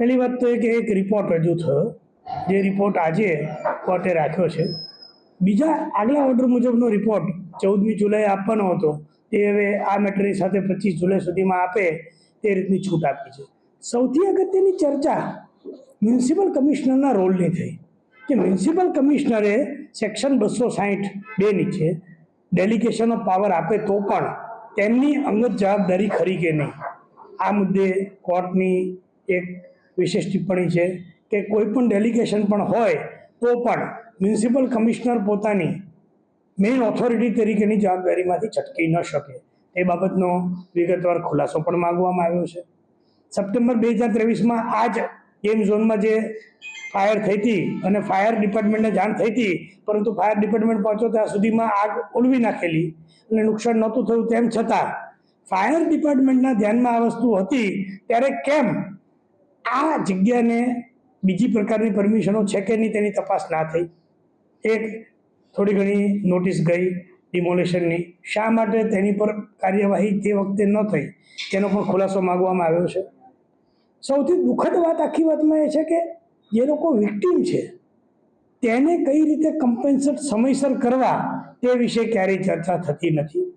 પહેલી વાત તો એ કે એક રિપોર્ટ રજૂ થયો, જે રિપોર્ટ આજે કોર્ટે રાખ્યો છે. બીજા આગલા ઓર્ડર મુજબનો રિપોર્ટ ચૌદમી જુલાઈ આપવાનો હતો. તે હવે આ મેટરની સાથે પચીસ જુલાઈ સુધીમાં આપે તે રીતની છૂટ આપી છે. સૌથી અગત્યની ચર્ચા મ્યુનિસિપલ કમિશનરના રોલની થઈ. કે મ્યુનિસિપલ કમિશનરે સેક્શન બસો સાહીઠ બે નીચે ડેલિગેશન પાવર આપે તો પણ તેમની અંગત જવાબદારી ખરી કે નહીં? આ મુદ્દે કોર્ટની એક વિશેષ ટિપ્પણી છે કે કોઈ પણ ડેલિગેશન પણ હોય તો પણ મ્યુનિસિપલ કમિશનર પોતાની મેઇન ઓથોરિટી તરીકેની જવાબદારીમાંથી છટકી ન શકે. એ બાબતનો વિગતવાર ખુલાસો પણ માગવામાં આવ્યો છે. સપ્ટેમ્બર બે હજાર ત્રેવીસમાં આ જ ગેમ ઝોનમાં જે ફાયર થઈ હતી અને ફાયર ડિપાર્ટમેન્ટને જાણ થઈ હતી, પરંતુ ફાયર ડિપાર્ટમેન્ટ પહોંચ્યો ત્યાં સુધીમાં આગ ઓલવી નાખેલી અને નુકસાન નહોતું થયું. તેમ છતાં ફાયર ડિપાર્ટમેન્ટના ધ્યાનમાં આ વસ્તુ હતી. ત્યારે કેમ આ જગ્યાને બીજી પ્રકારની પરમિશનો છે કે નહીં તેની તપાસ ના થઈ. એક, થોડી ઘણી નોટિસ ગઈ ડિમોલેશનની શા માટે તેની પર કાર્યવાહી તે વખતે ન થઈ? તેનો પણ ખુલાસો માગવામાં આવ્યો છે. સૌથી દુઃખદ વાત આખી વાતમાં એ છે કે જે લોકો વિક્ટીમ છે, તેને કઈ રીતે કમ્પેન્સેટ સમયસર કરવા તે વિશે ક્યારેય ચર્ચા થતી નથી.